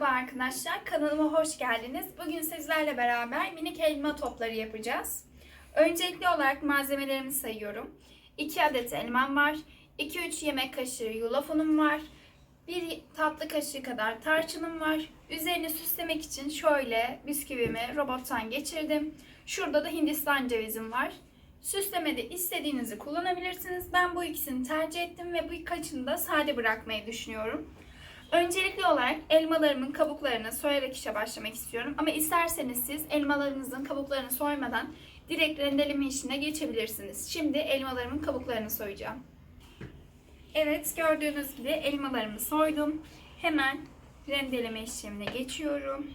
Merhaba arkadaşlar, kanalıma hoş geldiniz. Bugün sizlerle beraber minik elma topları yapacağız. Öncelikli olarak malzemelerimi sayıyorum. 2 adet elmam var, 2-3 yemek kaşığı yulaf unum var, 1 tatlı kaşığı kadar tarçınım var. Üzerini süslemek için şöyle bisküvimi robottan geçirdim. Şurada da hindistan cevizim var. Süslemede istediğinizi kullanabilirsiniz. Ben bu ikisini tercih ettim ve bu birkaçını da sade bırakmayı düşünüyorum. Öncelikli olarak elmalarımın kabuklarını soyarak işe başlamak istiyorum. Ama isterseniz siz elmalarınızın kabuklarını soymadan direkt rendeleme işine geçebilirsiniz. Şimdi elmalarımın kabuklarını soyacağım. Evet gördüğünüz gibi elmalarımı soydum. Hemen rendeleme işlemine geçiyorum.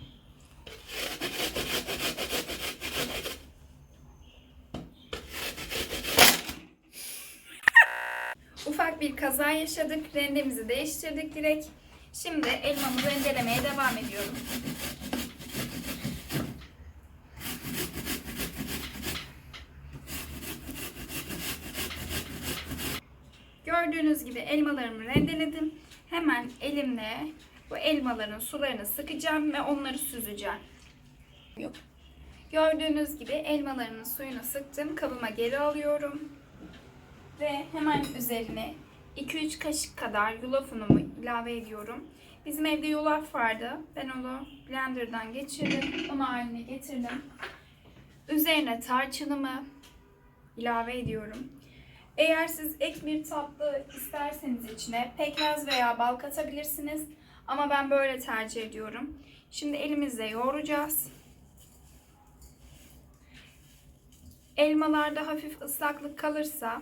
Ufak bir kaza yaşadık. Rendemizi değiştirdik direkt. Şimdi elmamı rendelemeye devam ediyorum. Gördüğünüz gibi elmalarımı rendeledim. Hemen elimle bu elmaların sularını sıkacağım ve onları süzeceğim. Yok. Gördüğünüz gibi elmalarının suyunu sıktım. Kabıma geri alıyorum. Ve hemen üzerine 2-3 kaşık kadar yulaf unumu ilave ediyorum. Bizim evde yulaf vardı. Ben onu blenderdan geçirdim. Onu haline getirdim. Üzerine tarçınımı ilave ediyorum. Eğer siz ek bir tatlı isterseniz içine pekmez veya bal katabilirsiniz. Ama ben böyle tercih ediyorum. Şimdi elimizle yoğuracağız. Elmalarda hafif ıslaklık kalırsa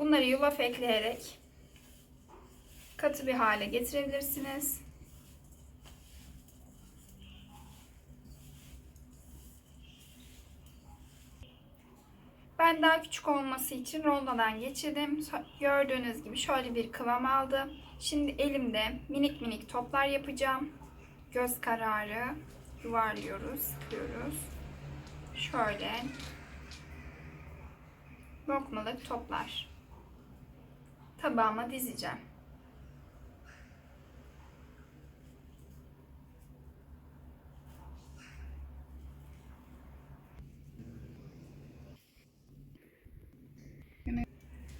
bunları yulaf ekleyerek katı bir hale getirebilirsiniz. Ben daha küçük olması için rondodan geçirdim. Gördüğünüz gibi şöyle bir kıvam aldı. Şimdi elimde minik minik toplar yapacağım. Göz kararı yuvarlıyoruz, sıkıyoruz. Şöyle lokmalık toplar. Tabağıma dizeceğim.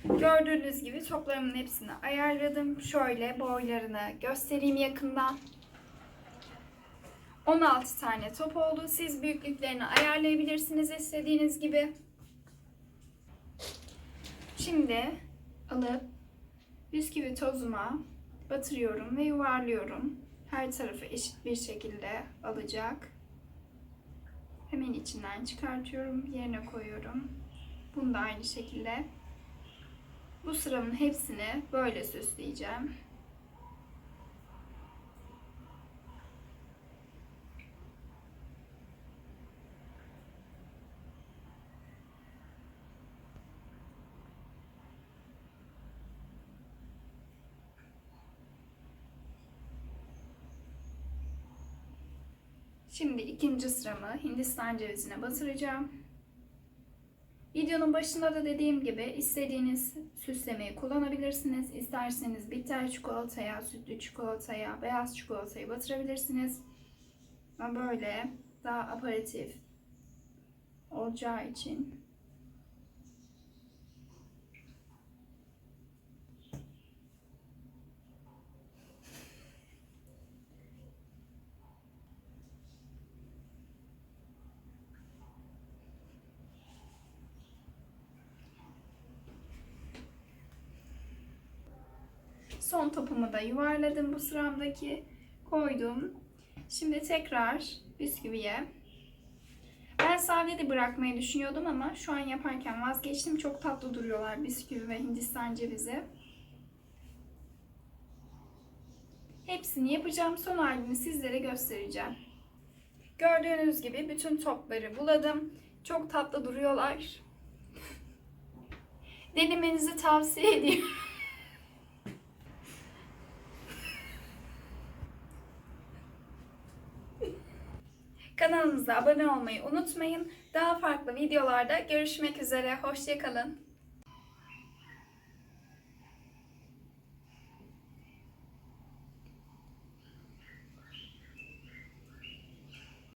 Gördüğünüz gibi toplarımın hepsini ayarladım. Şöyle boylarını göstereyim yakından. 16 tane top oldu. Siz büyüklüklerini ayarlayabilirsiniz istediğiniz gibi. Şimdi alıp bisküvi tozuma batırıyorum ve yuvarlıyorum. Her tarafı eşit bir şekilde alacak. Hemen içinden çıkartıyorum, yerine koyuyorum. Bunu da aynı şekilde bu sıramın hepsini böyle süsleyeceğim. Şimdi ikinci sıramı Hindistan cevizine batıracağım. Videonun başında da dediğim gibi istediğiniz süslemeyi kullanabilirsiniz. İsterseniz bitter çikolataya, sütlü çikolataya, beyaz çikolatayı batırabilirsiniz. Ben böyle daha aparatif olacağı için Son topumu da yuvarladım bu sıramdaki. Koydum. Şimdi tekrar bisküviye. Ben sade de bırakmayı düşünüyordum ama şu an yaparken vazgeçtim. Çok tatlı duruyorlar bisküvi ve hindistan cevizi. Hepsini yapacağım. Son halini sizlere göstereceğim. Gördüğünüz gibi bütün topları buladım. Çok tatlı duruyorlar. Denemenizi tavsiye ediyorum. Kanalımıza abone olmayı unutmayın. Daha farklı videolarda görüşmek üzere. Hoşçakalın.